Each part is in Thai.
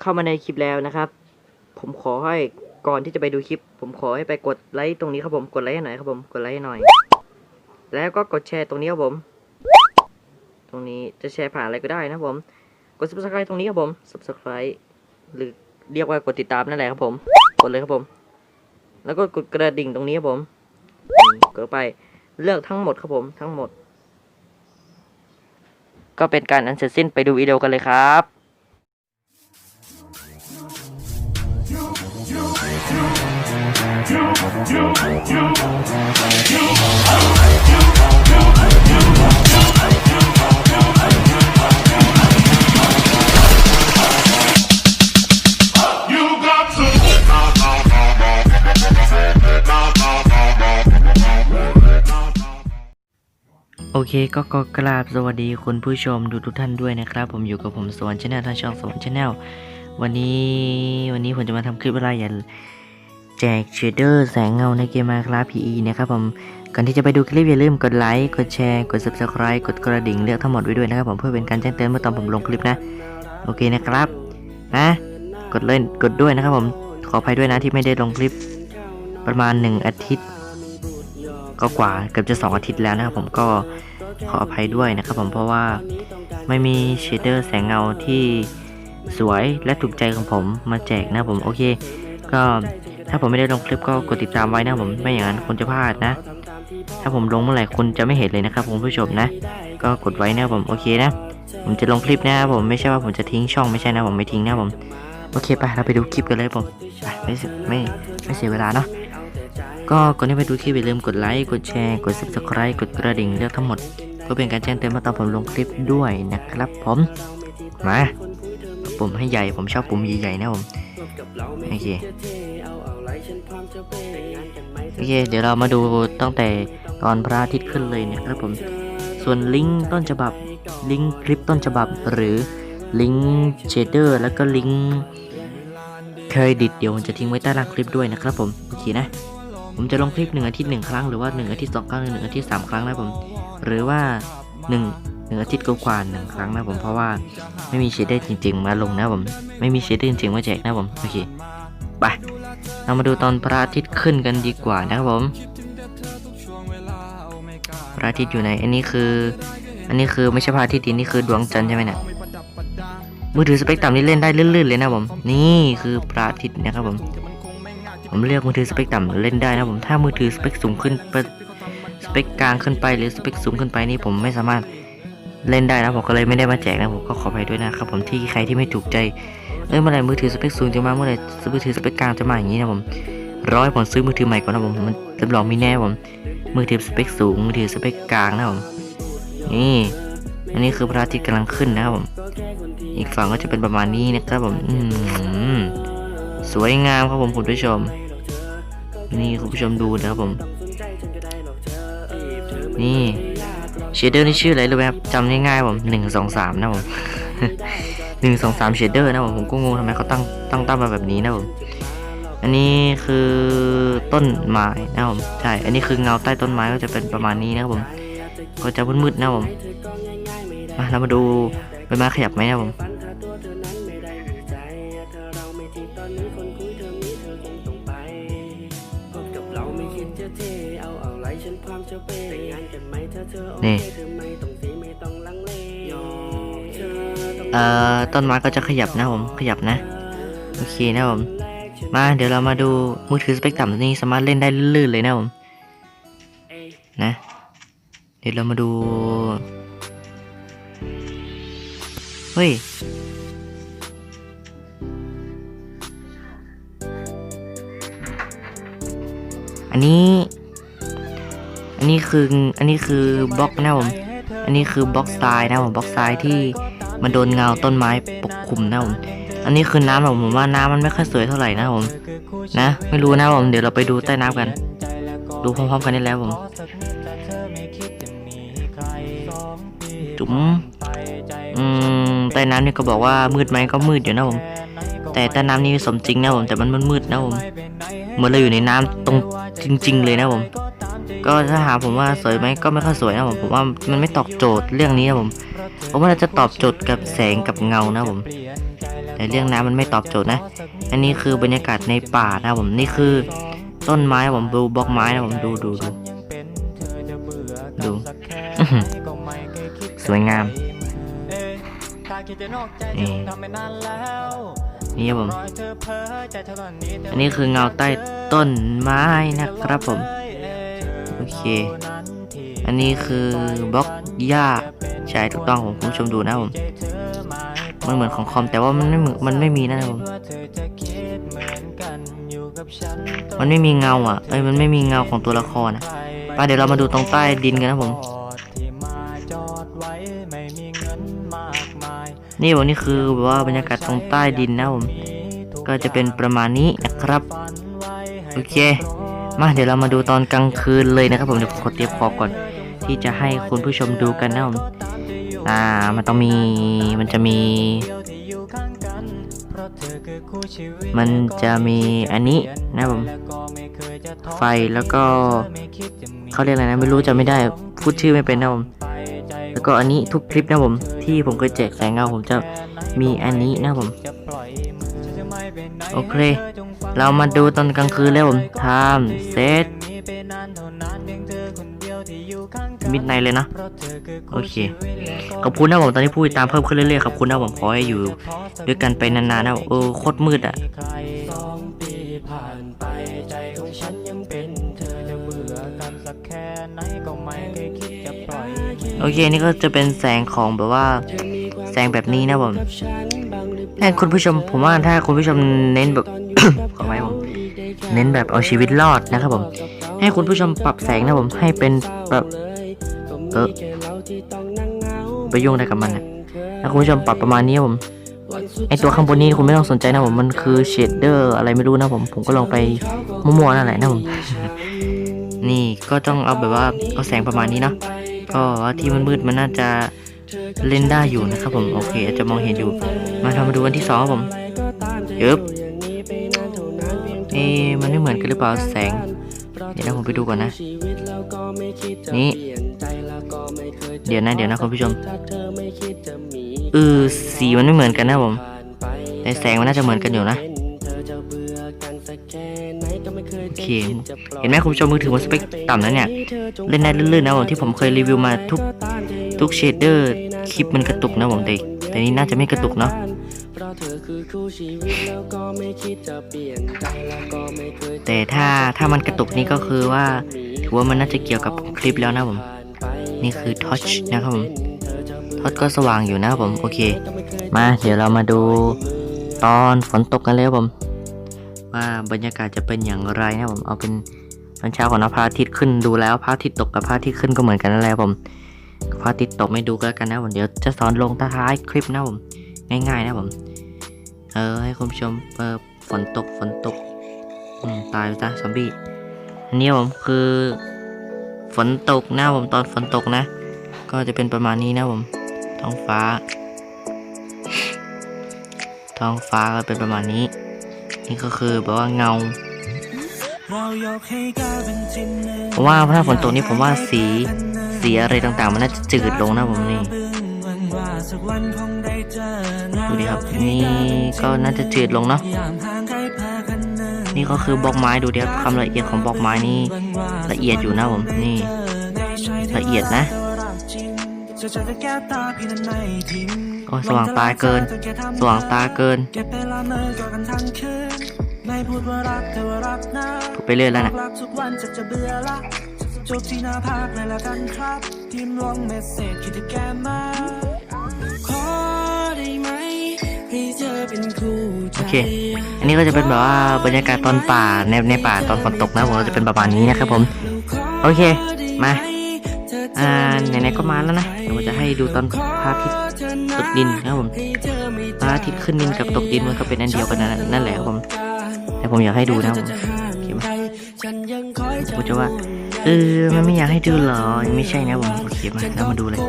เข้ามาในคลิปแล้วนะครับ ผมขอให้ก่อนที่จะไปดูคลิป ผมขอให้ไปกดไลค์ตรงนี้ครับผมกดไลค์ให้หน่อยครับผมกดไลค์ให้หน่อย แล้วก็กดแชร์ตรงนี้ครับผม ตรงนี้จะแชร์ผ่านอะไรก็ได้นะครับผมกด subscribe ตรงนี้ครับผม subscribe หรือเรียกว่ากดติดตามนั่นแหละครับผม กดเลยครับผม แล้วก็กดกระดิ่งตรงนี้ครับผมกดไปเลือกทั้งหมดครับผมทั้งหมด ก็เป็นการอันเสร็จสิ้นไปดูวิดีโอกันเลยครับ โอเคก็ก็กราบสวัสดีคุณผู้ชมทุกทุกท่านด้วยนะครับ ผมอยู่กับผมสวรรค์ชาแนลทางช่องสวรรค์ชาแนลวันนี้วันนี้ผมจะมาทำคลิปอะไรอย่า แจกเชดเดอร์แสงเงาในเกมมาคลา PE นะครับผมก่อนที่จะไปดูคลิปอย่าลืมกดไลค์กดแชร์กด subscribe กดกระดิ่งเลือกทั้งหมดไว้ด้วยนะครับผมเพื่อเป็นการแจ้งเตือนเมื่อตอนผมลงคลิปนะ โอเคนะครับนะกดเล่นกดด้วยนะครับผมขออภัยด้วยนะที่ไม่ได้ลงคลิปประมาณ 1 อาทิตย์ ก็กว่าเกือบจะ 2 อาทิตย์แล้วนะครับผมก็ขออภัยด้วยนะครับผมเพราะว่าไม่มีเชดเดอร์แสงเงาที่สวยและถูกใจของผมมาแจกนะผมโอเค ก็ ถ้าผมไม่ได้ลงคลิปก็กดติดตามไว้นะผมไม่อย่างนั้นคุณจะพลาดนะ ถ้าผมลงเมื่อไหร่คุณจะไม่เห็นเลยนะครับคุณผู้ชมนะ ก็กดไว้นะผมโอเคนะ ผมจะลงคลิปนะครับผมไม่ใช่ว่าผมจะทิ้งช่องไม่ใช่นะผมไม่ทิ้งนะผมโอเคไปเราไปดูคลิปกันเลยผมไปไม่เสียไม่ไม่เสียเวลาเนาะก็ก่อนที่ไปดูคลิปอย่าลืมกดไลค์กดแชร์กด subscribe กดกระดิ่งเลือกทั้งหมดเพื่อเป็นการแจ้งเตือนเมื่อตอนผมลงคลิปด้วยนะครับผมมาปุ่มให้ใหญ่ผมชอบปุ่มใหญ่ๆนะผมโอเค โอเคเดี๋ยวเรามาดูตั้งแต่ตอนพระอาทิตย์ขึ้นเลยนะครับผม ส่วนลิงก์ต้นฉบับ ลิงก์คลิปต้นฉบับ หรือลิงก์เชเดอร์แล้วก็ลิงก์เครดิตเดี๋ยวผมจะทิ้งไว้ใต้ล่างคลิปด้วยนะครับผมโอเคนะผมจะลงคลิปหนึ่งอาทิตย์หนึ่งครั้งหรือว่าหนึ่งอาทิตย์สองครั้งหรือหนึ่งอาทิตย์สามครั้งนะผม หรือว่าหนึ่งหนึ่งอาทิตย์กว่าๆหนึ่งครั้งนะผมเพราะว่าไม่มีเชดเดอร์จริง ๆ มาลงนะผม ไม่มีเชดเดอร์จริงๆมาแจกนะผม โอเค ไป เรามาดูตอนพระอาทิตย์ขึ้นกันดีกว่านะครับผมพระอาทิตย์อยู่ไหนอันนี้คือ อันนี้คือไม่ใช่พระอาทิตย์ดินี่คือดวงจันทร์ใช่ไหมเนี่ยมือถือสเปกต่ำนี่เล่นได้ลื่นๆเลยนะผมนี่คือพระอาทิตย์นะครับผม ผมเลือกมือถือสเปคต่ำเล่นได้นะผมถ้ามือถือสเปคสูงขึ้นไปสเปคกลางขึ้นไปหรือสเปคสูงขึ้นไปนี่ผมไม่สามารถเล่นได้นะผมก็เลยไม่ได้มาแจกนะผมก็ขออภัยด้วยนะครับผมที่ใครที่ไม่ถูกใจ เอ้ยเมื่อไหร่มือถือสเปคสูงจะมาเมื่อไหร่มือถือสเปคกลางจะมาอย่างนี้นะผมร้อยผมซื้อมือถือใหม่ก่อนนะผมมันรับรองมีแน่ผมมือถือสเปคสูงมือถือสเปคกลางนะผมนี่อันนี้คือพระอาทิตย์กำลังขึ้นนะครับผม อีกฝั่งก็จะเป็นประมาณนี้นะครับผมอืมสวยงามครับผมคุณผู้ชม นี่คุณผู้ชมดูนะครับผม นี่เชดเดอร์นี่ชื่ออะไรรู้ไหมครับจำง่ายๆผมหนึ่งสองสามนะผม หนึ่งสองสามเชดเดอร์นะผมผมก็งงทำไมเขาตั้งตั้งตั้งมาแบบนี้นะผมอันนี้คือต้นไม้นะผมใช่ อันนี้คือเงาใต้ต้นไม้ก็จะเป็นประมาณนี้นะครับผม ก็จะมืดๆนะผมมาเรามาดูใบไม้ขยับไหมนะผมนี่ เอ่อต้นไม้ก็จะขยับนะผมขยับนะ โอเคนะผมมาเดี๋ยวเรามาดูมือถือสเปกต่ำตัวนี้สามารถเล่นได้ลื่นๆเลยนะผมนะ เดี๋ยวเรามาดูเฮ้ยอันนี้ อันนี้คือ อันนี้คือบล็อกนะผม อันนี้คือบล็อกทรายนะผมบล็อกทรายที่ มันโดนเงาต้นไม้ปกคลุมนะผมอันนี้คือน้ำผมผมว่าน้ำมันไม่ค่อยสวยเท่าไหร่นะผมนะไม่รู้นะผมเดี๋ยวเราไปดูใต้น้ำกัน ดูพร้อมๆกันได้แล้วผมจุ๋มอืมใต้น้ำนี่ก็บอกว่ามืดไหมก็มืดอยู่นะผมแต่ใต้น้ำนี่สมจริงนะผมแต่มันมืดๆนะผมเหมือนเราอยู่ในน้ำตรงจริง ๆ เลยนะผม ก็ถ้าหาผมว่าสวยไหมก็ไม่ค่อยสวยนะผมผมว่ามันไม่ตอบโจทย์เรื่องนี้นะผมผมว่าเราจะตอบโจทย์กับแสงกับเงานะผม แต่เรื่องน้ำมันไม่ตอบโจทย์นะ อันนี้คือบรรยากาศในป่านะผมนี่คือต้นไม้ผมดูบล็อกไม้นะผมดูดูดูดูสวยงามนี่นี่ผม อันนี้คือเงาใต้ต้นไม้นะครับผม เค อันนี้คือบล็อกหญ้าใช่ถูกต้องผมคุณผู้ชมดูนะผมมันเหมือนของคอมแต่ว่ามันไม่เหมือนมันไม่มีนะครับผมมันไม่มีเงาอะเอ้ยมันไม่มีเงาของตัวละครนะไปเดี๋ยวเรามาดูตรงใต้ดินกันนะผมนี่ผมนี่คือแบบว่าบรรยากาศตรงใต้ดินนะผมก็จะเป็นประมาณนี้นะครับ โอเค มาเดี๋ยวเรามาดูตอนกลางคืนเลยนะครับผมเดี๋ยวผมขอเตรียมฟอกก่อน ที่จะให้คุณผู้ชมดูกันนะผมอ่ามันต้องมีมันจะมี มันจะมีอันนี้นะผมไฟแล้วก็เขาเรียกอะไรนะไม่รู้จะไม่ได้พูดชื่อไม่เป็นนะผมแล้วก็อันนี้ทุกคลิปนะผมที่ผมเคยแจกแสงเงาผมจะมีอันนี้นะผมโอเค เรามาดูตอนกลางคืนแล้วผมทำเซตมิดไนเลยนะ โอเค ขอบคุณนะผมตอนนี้ผู้ติดตามเพิ่มขึ้นเรื่อยๆขอบคุณนะผมขอให้อยู่ ด้วยกันไปนานๆนะเออโคตรมืดอะสองปีผ่านไปใจของฉันยังเป็นเธอจะเบื่อกันสักแค่ไหนก็ไม่เคยคิดจะปล่อยโอเคนี่ก็จะเป็นแสงของแบบว่า แสงแบบนี้นะผมถ้าคุณผู้ชมผมว่าถ้าคุณผู้ชมเน้นแบบ ขอไว้ผม เน้นแบบเอาชีวิตรอดนะครับผม ให้คุณผู้ชมปรับแสงนะผมให้เป็นแบบเออไปยุ่งอะไรกับมันนะถ้าคุณผู้ชมปรับประมาณนี้ผมไอตัวข้างบนนี้คุณไม่ต้องสนใจนะผมมันคือเชดเดอร์อะไรไม่รู้นะผมผมก็ลองไปมั่วๆนั่นแหละนะผมนี่ก็ต้องเอาแบบว่าเอาแสงประมาณนี้เนาะก็ว่าที่มันมืดมันน่าจะเล่นได้อยู่นะครับผมโอเค จะมองเห็นอยู่ มาทำมาดูวันที่สองครับผมเยบ เอ๊มันไม่เหมือนกันหรือเปล่าแสง เดี๋ยวนะผมไปดูก่อนนะ นี่ เดี๋ยวนะเดี๋ยวนะคุณผู้ชมเออสีมันไม่เหมือนกันนะผมแต่แสงมันน่าจะเหมือนกันอยู่นะโอเคเห็นไหมคุณผู้ชมมือถือมันสเปคต่ำนะเนี่ย เล่นได้ลื่นๆนะผมที่ผมเคยรีวิวมาทุกทุกเชดเดอร์คลิปมันกระตุกนะผมแต่แต่นี้น่าจะไม่กระตุกเนาะ แต่ถ้าถ้ามันกระตุกนี่ก็คือว่าถือว่ามันน่าจะเกี่ยวกับคลิปแล้วนะผม นี่คือทอชนะครับผมทอชก็สว่างอยู่นะครับผม โอเค มาเดี๋ยวเรามาดูตอนฝนตกกันเลยครับผม ว่าบรรยากาศจะเป็นอย่างไรนะผม เอาเป็นตอนเช้าของนะพระอาทิตย์ขึ้นดูแล้วพระอาทิตย์ตกกับพระอาทิตย์ขึ้นก็เหมือนกันนั่นแหละผมพระอาทิตย์ตกไม่ดูก็แล้วกันนะผมเดี๋ยวจะสอนลงท้ายคลิปนะผมง่ายๆนะผม เออให้คุณผู้ชมเออฝนตกฝนตกอืมตายไปซะซอมบี้อันนี้ผมคือฝนตกนะผมตอนฝนตกนะ ก็จะเป็นประมาณนี้นะผมท้องฟ้า ท้องฟ้าก็เป็นประมาณนี้ นี่ก็คือแบบว่าเงาผมว่าถ้าฝนตกนี่ผมว่าสีสีอะไรต่างๆ มันน่าจะจืดลงนะผมนี่ ดูดิครับนี่ก็น่าจะจืดลงเนาะนี่ก็คือบล็อกไม้ดูดิครับความละเอียดของบล็อกไม้นี่ละเอียดอยู่นะผมนี่ละเอียดนะโอ้ยสว่างตาเกิน สว่างตาเกินพูดไปเรื่อยแล้วนะจบที่หน้าภาคเลยละกันครับทีมลงเมสเซจคิดถึงแกมา โอเค อันนี้ก็จะเป็นแบบว่าบรรยากาศตอนป่าในในป่าตอนฝนตกนะผมจะเป็นประมาณนี้นะครับผม โอเค มา อ่าไหนๆก็มาแล้วนะเดี๋ยวผมจะให้ดูตอนพระอาทิตย์ตกดินนะครับผมพระอาทิตย์ขึ้นดินกับตกดินมันก็เป็นอันเดียวกันนั่นแหละครับผม แต่ผมอยากให้ดูนะครับผมโอเคไหมผมจะว่าเออมันไม่อยากให้ดูหรอ ไม่ใช่นะผมโอเคมาแล้วมาดูเลย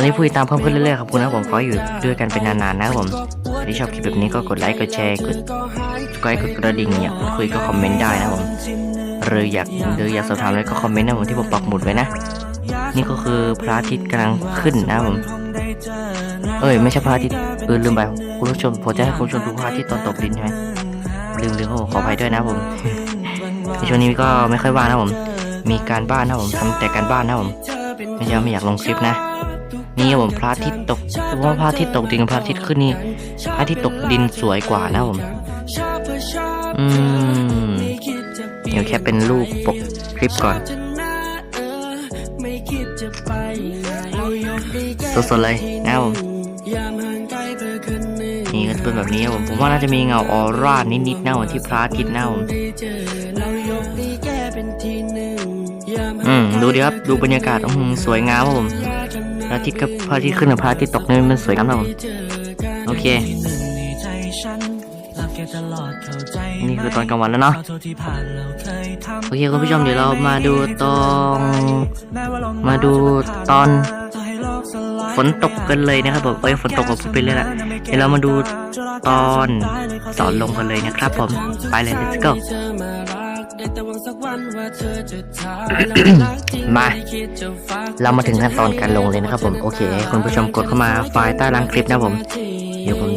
ตอนนี้ผู้ติดตามเพิ่มขึ้นเรื่อยๆขอบคุณนะผมขออยู่ด้วยกันเป็นนานๆนะครับผมใครที่ชอบคลิปแบบนี้ก็กดไลค์กดแชร์กดกดกดกระดิ่งอยากพูดคุยก็คอมเมนต์ได้นะผมหรืออยากหรืออยากสอบถามอะไรก็คอมเมนต์นะผมที่ผมปักหมุดไว้นะ นี่ก็คือพระอาทิตย์กำลังขึ้นนะผมเอ้ยไม่ใช่พระอาทิตย์เออลืมไปคุณผู้ชมผมจะให้คุณผู้ชมดูพระอาทิตย์ตอนตกดินใช่ไหมลืมลืมโอ้ขออภัยด้วยนะผมในช่วงนี้ก็ไม่ค่อยว่างนะผมมีการบ้านนะผมทำแต่การบ้านนะผมไม่ใช่ว่าไม่อยากลงคลิปนะ นี่ผมพระอาทิตย์ตกว่าพระอาทิตย์ตกดินกับพระอาทิตย์ขึ้นนี่พระอาทิตย์ตกดินสวยกว่านะผมอืมเดี๋ยวแค่เป็นรูปปกคลิปก่อนสดๆเลยนะผมนี่ก็จะเป็นแบบนี้ครับผมผมว่าน่าจะมีเงาออร่านิดๆนะผมที่พระอาทิตย์นะผมอืมดูดิครับ ดูบรรยากาศอืมสวยงามครับผม ระอาทิตย์กับพระอาทิตย์ขึ้นกับพระอาทิตย์ตกนี่มันสวยงามนะผมโอเค นี่คือตอนกลางวันแล้วเนาะโอเคคุณผู้ชมเดี๋ยวเรามาดูตอนมาดูตอนฝนตกกันเลยนะครับผมเอ้ยฝนตกกับไปเลยละเดี๋ยวเรามาดูตอนสอนลงกันเลยนะครับผมไปเลย let's go มาเรามาถึงขั้นตอนการลงเลยนะครับผมโอเคคุณผู้ชมกดเข้ามาไฟล์ใต้ล่างคลิปนะผม เดี๋ยวผม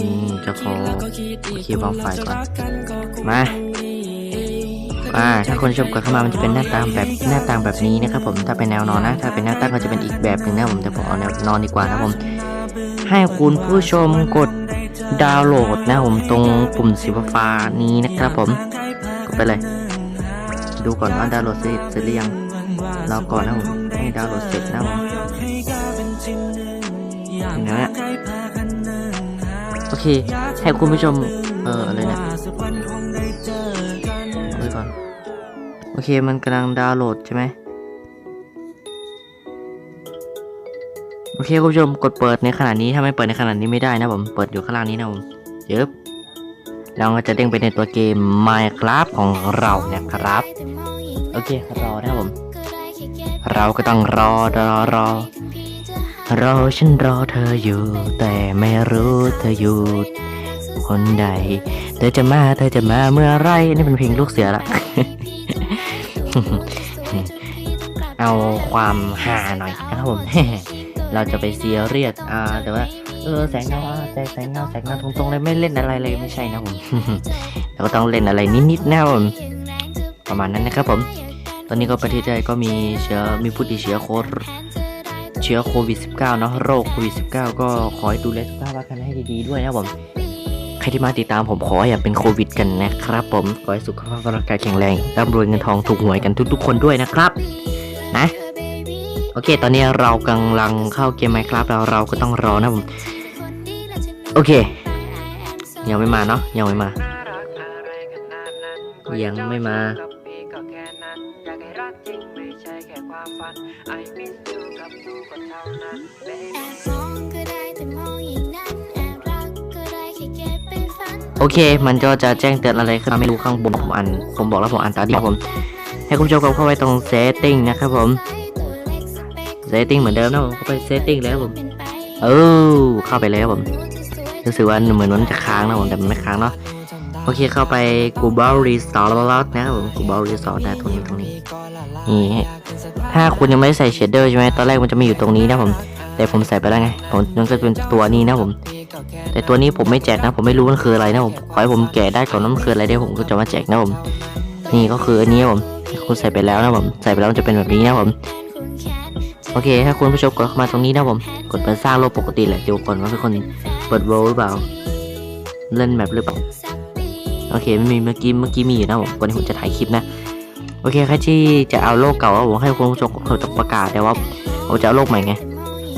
จะขอโอเควางไฟล์ก่อนมาอ่าถ้าคนชมกดเข้ามามันจะเป็นหน้าตาแบบหน้าตาแบบนี้นะครับผมถ้าเป็นแนวนอนนะ ถ้าเป็นแนวตั้งก็จะเป็นอีกแบบหนึ่งนะผมแต่ผมเอาแนวนอนดีกว่านะผม ให้คุณผู้ชมกดดาวน์โหลดนะผมตรงปุ่มสีฟ้านี้นะครับผมกดไปเลย ดูก่อนว่าดาวน์โหลดเสร็จเสร็จหรือยังรอก่อนนะผมให้ดาวน์โหลดเสร็จนะผมอย่างนั้นแหละโอเคให้คุณผู้ชมเอออะไรเนี่ยเอาไว้ก่อนโอเคมันกำลังดาวน์โหลดใช่ไหมโอเคคุณผู้ชมกดเปิดในขณะนี้ถ้าไม่เปิดในขณะนี้ไม่ได้นะผมเปิดอยู่ข้างล่างนี้นะผมเยบ แล้วก็จะเด้งไปในตัวเกม Minecraft ของเราเนี่ยครับ โอเค รอนะครับผม เราก็ต้องรอรอรอรอฉันรอเธออยู่ แต่ไม่รู้เธออยู่คนใด เธอจะมาเธอจะมาเมื่อไรนี่เป็นเพลงลูกเสือละ เอาความฮาหน่อยนะครับผม เราจะไปเซียเรียสอ่าแต่ว่า เออแสงเงาแสงแสงเงาแสงเงาตรงๆเลยไม่เล่นอะไรเลยไม่ใช่นะผมเราก็ต้องเล่นอะไรนิดๆนะผมประมาณนั้นนะครับผม ตอนนี้ก็ประเทศไทยก็มีเชื้อมีผู้ติดเชื้อโควิดเชื้อโควิด -19 เนาะโรคโควิด -19 ก็ขอให้ดูแลสุขภาพกันให้ดีๆด้วยนะผมใครที่มาติดตามผมขออย่าเป็นโควิดกันนะครับผมขอให้สุขภาพร่างกายแข็งแรงร่ำรวยเงินทองถูกหวยกันทุกๆ คนด้วยนะครับ นะ โอเค ตอนนี้เรากำลังเข้าเกมไมครับแล้วเราก็ต้องรอนะผม โอเค ยังไม่มาเนาะยังไม่มา ยังไม่มา โอเค มันก็จะแจ้งเตือนอะไรขึ้นมาไม่รู้ข้างบนผมอ่านผมบอกแล้วผมอ่านตาดีผม ให้คุณผู้ชมกดเข้าไปตรง setting นะครับผม setting เหมือนเดิมนะผมเข้าไป setting แล้วผมเออเข้าไปแล้วผมรู้สึกว่าเหมือนมันจะค้างนะผมแต่มันไม่ค้างเนาะโอเคเข้าไป Global Resort นะครับผม Global Resort นะตรงนี้ตรงนี้นี่ถ้าคุณยังไม่ได้ใส่เชดเดอร์ใช่ไหมตอนแรกมันจะมีอยู่ตรงนี้นะผม แต่ผมใส่ไปแล้วไงผมมันก็เป็นตัวนี้นะผม แต่ตัวนี้ผมไม่แจกนะ ผมไม่รู้มันคืออะไรนะผมขอให้ผมแกะได้ก่อนว่ามันคืออะไรเดี๋ยวผมก็จะมาแจกนะผม นี่ก็คืออันนี้ครับผมคุณใส่ไปแล้วนะผมใส่ไปแล้วมันจะเป็นแบบนี้นะผม โอเค ถ้าคุณผู้ชมกดเข้ามาตรงนี้นะผม กดไปสร้างโลกปกติแหละเดี๋ยวก่อนว่าเป็นคนเปิดโรลหรือเปล่า เล่นแมปหรือเปล่า โอเคไม่มีเมื่อกี้เมื่อกี้มีอยู่นะผมวันนี้ผมจะถ่ายคลิปนะ โอเคใครที่จะเอาโลกเก่าผมให้คุณผู้ชมเขาจะประกาศแต่ว่าผมจะเอาโลกใหม่ไง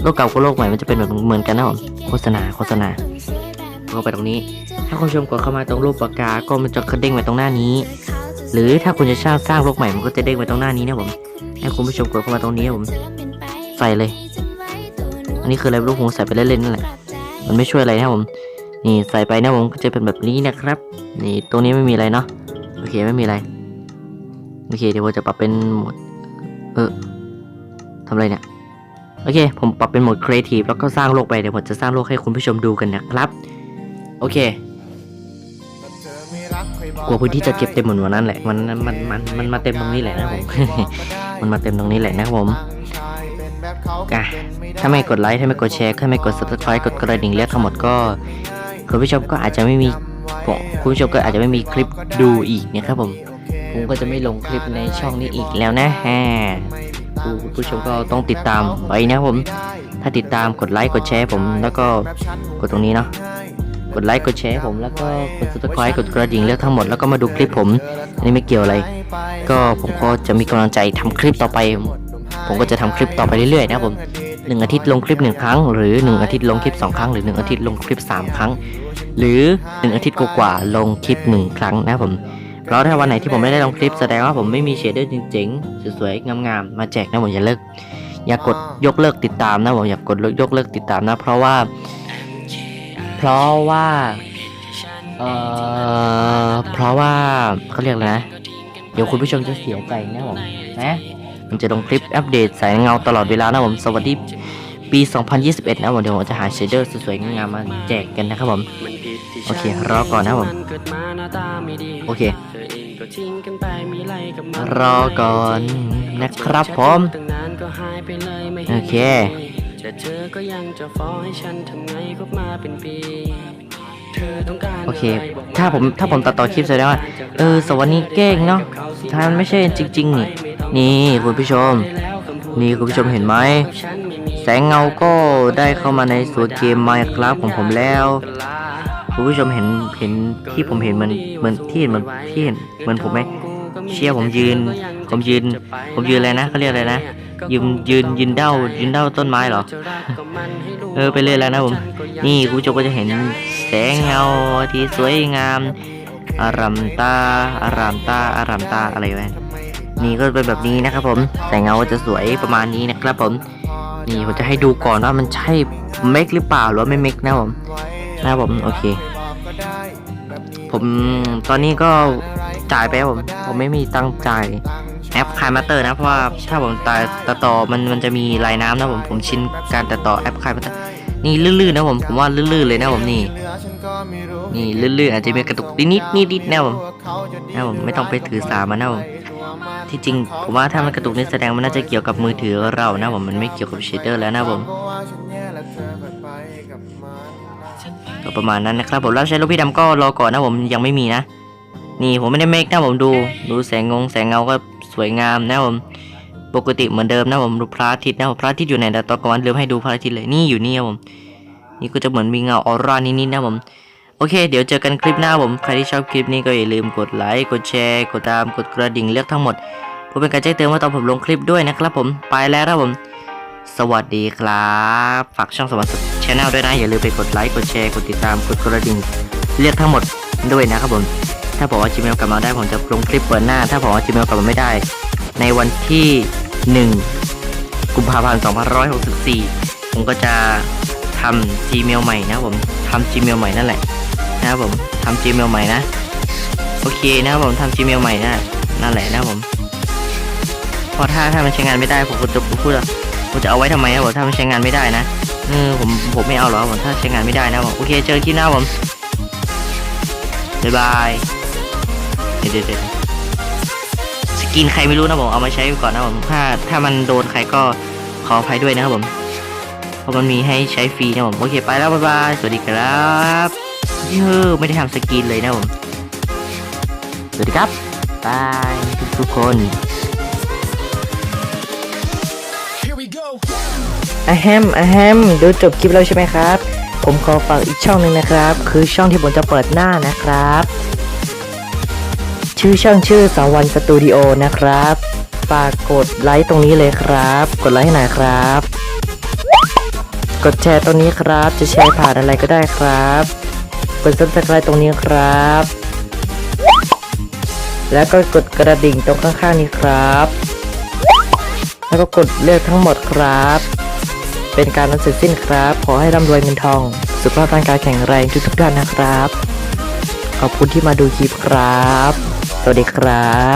โลกเก่ากับโลกใหม่มันจะเป็นแบบเหมือนกันนะผมโฆษณาโฆษณาเข้าไปตรงนี้ ถ้าคุณผู้ชมกดเข้ามาตรงรูปปากกา ก็มันจะกระเด้งไปตรงหน้านี้ หรือถ้าคุณจะสร้างสร้างโลกใหม่มันก็จะเด้งไปตรงหน้านี้นะผม ให้คุณผู้ชมกดเข้ามาตรงนี้ผม ใส่เลย อันนี้คืออะไรลูกผมใส่ไปเล่นๆนั่นแหละ มันไม่ช่วยอะไรนะผม นี่ใส่ไปนะผมก็จะเป็นแบบนี้นะครับ นี่ตรงนี้ไม่มีอะไรเนาะ โอเคไม่มีอะไร โอเคเดี๋ยวผมจะปรับเป็นโหมด เออทำอะไรเนี่ย โอเค ผมปรับเป็นโหมดครีเอทีฟแล้วก็สร้างโลกไป เดี๋ยวผมจะสร้างโลกให้คุณผู้ชมดูกันนะครับ โอเคกลัวพื้นที่จะเก็บเต็มเหมือนวันนั้นแหละ มันมันมันมันมาเต็มตรงนี้แหละนะผม มันมาเต็มตรงนี้แหละนะครับผม อะถ้าไม่กดไลค์ถ้าไม่กดแชร์ถ้าไม่กด subscribe กดกระดิ่งเรียกทั้งหมดก็คุณผู้ชมก็อาจจะไม่มีผมคุณผู้ชมก็อาจจะไม่มีคลิปดูอีกนะครับผมผมก็จะไม่ลงคลิปในช่องนี้อีกแล้วนะฮะคุณผู้ชมก็ต้องติดตามไว้นะผม ถ้าติดตามกดไลค์กดแชร์ผมแล้วก็กดตรงนี้เนาะกดไลค์กดแชร์ผมแล้วก็กด subscribe กดกระดิ่งเลือกทั้งหมดแล้วก็มาดูคลิปผมอันนี้ไม่เกี่ยวอะไร ก็ผมก็จะมีกำลังใจทำคลิปต่อไป ผมก็จะทำคลิปต่อไปเรื่อยๆนะผมหนึ่งอาทิตย์ลงคลิปหนึ่งครั้ง หรือหนึ่งอาทิตย์ลงคลิปสองครั้ง หรือหนึ่งอาทิตย์ลงคลิปสามครั้ง หรือหนึ่งอาทิตย์กว่าๆลงคลิปหนึ่งครั้งนะผมเพราะถ้าวันไหนที่ผมไม่ได้ลงคลิปแสดงว่าผมไม่มีเชดเดอร์จริงๆสวยๆงามๆมาแจกนะผมอย่าเลิกอย่ากดยกเลิกติดตามนะผมอย่ากดยกเลิกติดตามนะ เพราะว่า เพราะว่าเอ่อเพราะว่าเขาเรียกอะไรนะเดี๋ยวคุณผู้ชมจะเสียใจนะผมนะ ผมจะลงคลิปอัปเดตสายเงาตลอดเวลานะผมสวัสดีปี 2021 นะผมเดี๋ยวผมจะหาเชเดอร์สวยๆงามๆมาแจกกันนะครับผมโอเครอก่อนนะผมโอเค รอก่อนนะครับผมโอเคแต่เธอก็ยังจะฟ้องให้ฉันทำไงคบมาเป็นปี โอเค ถ้าผมถ้าผมตัดต่อคลิปแสดงว่า เออสวัสดีแกล้งเนาะสุดท้ายมันไม่ใช่จริง ๆ นี่ นี่คุณผู้ชม นี่คุณผู้ชมเห็นไหม แสงเงาก็ได้เข้ามาในสวนเกม Minecraft ของผมแล้วคุณผู้ชมเห็นเห็นที่ผมเห็นมันเหมือนที่เห็นเหมือนที่เห็นเหมือนผมไหมเชี่ยผมยืน ผมยืน ผมยืนอะไรนะเขาเรียกอะไรนะ ยืนยืนยืนเด้ายืนเด้าต้นไม้เหรอ เออไปเรื่อยแล้วนะผม นี่คุณผู้ชมก็จะเห็นแสงเงาที่สวยงาม อารามตา อารามตา อารามตาอะไรวะนี่ก็เป็นแบบนี้นะครับผม แสงเงาจะสวยประมาณนี้นะครับผม นี่ผมจะให้ดูก่อนว่ามันใช่เมคหรือเปล่าหรือว่าไม่เมคนะผม นะครับผม โอเค ผมตอนนี้ก็ จ่ายไปผมผมไม่มีตังค์จ่ายแอปคายมาเตอร์นะเพราะว่าถ้าผมตัดตัดต่อมันมันจะมีลายน้ำนะผมผมชินการตัดต่อแอปคายมาเตอร์นี่ลื่นๆนะผมผมว่าลื่นๆเลยนะผมนี่นี่ลื่นๆอาจจะมีกระตุกนิดๆนิดๆนะผมนะผมไม่ต้องไปถือสามันนะผมที่จริงผมว่าถ้ามันกระตุกนี่แสดงมันน่าจะเกี่ยวกับมือถือเรานะผมมันไม่เกี่ยวกับเชดเดอร์แล้วนะผมก็ประมาณนั้นนะครับผมแล้วใช้ลูกพี่ดำก็รอก่อนนะผมยังไม่มีนะ นี่ผมไม่ได้เมคนะผมดู ดูแสงงงแสงเงาก็สวยงามนะผม ปกติเหมือนเดิมนะผมดูพระอาทิตย์นะผมพระอาทิตย์อยู่ไหนแต่ตอนกลางวันลืมให้ดูพระอาทิตย์เลยนี่อยู่นี่ครับผม นี่ก็จะเหมือนมีเงาออร่านิดๆนะผมโอเค เดี๋ยวเจอกันคลิปหน้าผมใครที่ชอบคลิปนี้ก็อย่าลืมกดไลค์กดแชร์กดตามกดกระดิ่งเลือกทั้งหมดเพื่อเป็นการแจ้งเตือนว่าตอนผมลงคลิปด้วยนะครับผมไปแล้วครับผม สวัสดีครับฝากช่องสวัสดิ์ชาแนลด้วยนะอย่าลืมไปกดไลค์กดแชร์กดติดตามกดกระดิ่งเรียกทั้งหมดด้วยนะครับผม ถ้าบอกว่า Gmail กลับมาได้ผมจะลงคลิปเปิดหน้า ถ้าบอกว่า Gmail กลับมาไม่ได้ ในวันที่ 1 กุมภาพันธ์2564 ผมก็จะทำ Gmail ใหม่นะผมทำ Gmail ใหม่นั่นแหละนะครับผมทำ Gmail ใหม่นะ โอเคนะครับผมทำ Gmail ใหม่นะนั่นแหละนะครับผมพราะถ้าถ้ามันใช้งานไม่ได้ผมก็จะพูดว่าผมจะเอาไว้ทำไมครับผมถ้ามันใช้งานไม่ได้นะเออผมผมไม่เอาหรอกผมถ้าใช้งานไม่ได้นะผมโอเคเจอกันคลิปหน้าผมบ๊ายบาย เดี๋ยวเดี๋ยวเดี๋ยวสกินใครไม่รู้นะผมเอามาใช้ก่อนนะผมถ้าถ้ามันโดนใครก็ขออภัยด้วยนะครับผมเพราะมันมีให้ใช้ฟรีนะผมโอเคไปแล้วบ๊ายบายสวัสดีครับเย้อไม่ได้ทำสกินเลยนะผมสวัสดีครับบายทุกๆคนอะแฮมอะแฮมดูจบคลิปแล้วใช่ไหมครับ ผมขอฝากอีกช่องหนึ่งนะครับ คือช่องที่ผมจะเปิดหน้านะครับ ชื่อช่องชื่อสาวันสตูดิโอนะครับฝากกดไลค์ตรงนี้เลยครับ กดไลค์ให้หน่อยครับ กดแชร์ตรงนี้ครับ จะแชร์ผ่านอะไรก็ได้ครับ กด subscribe ตรงนี้ครับ แล้วก็กดกระดิ่งตรงข้างๆนี้ครับ แล้วก็กดเลือกทั้งหมดครับ เป็นการนั้นเสร็จสิ้นครับ ขอให้ร่ำรวยเงินทอง สุขภาพร่างกายแข็งแรงทุกๆท่านนะครับ ขอบคุณที่มาดูคลิปครับ สวัสดีครับ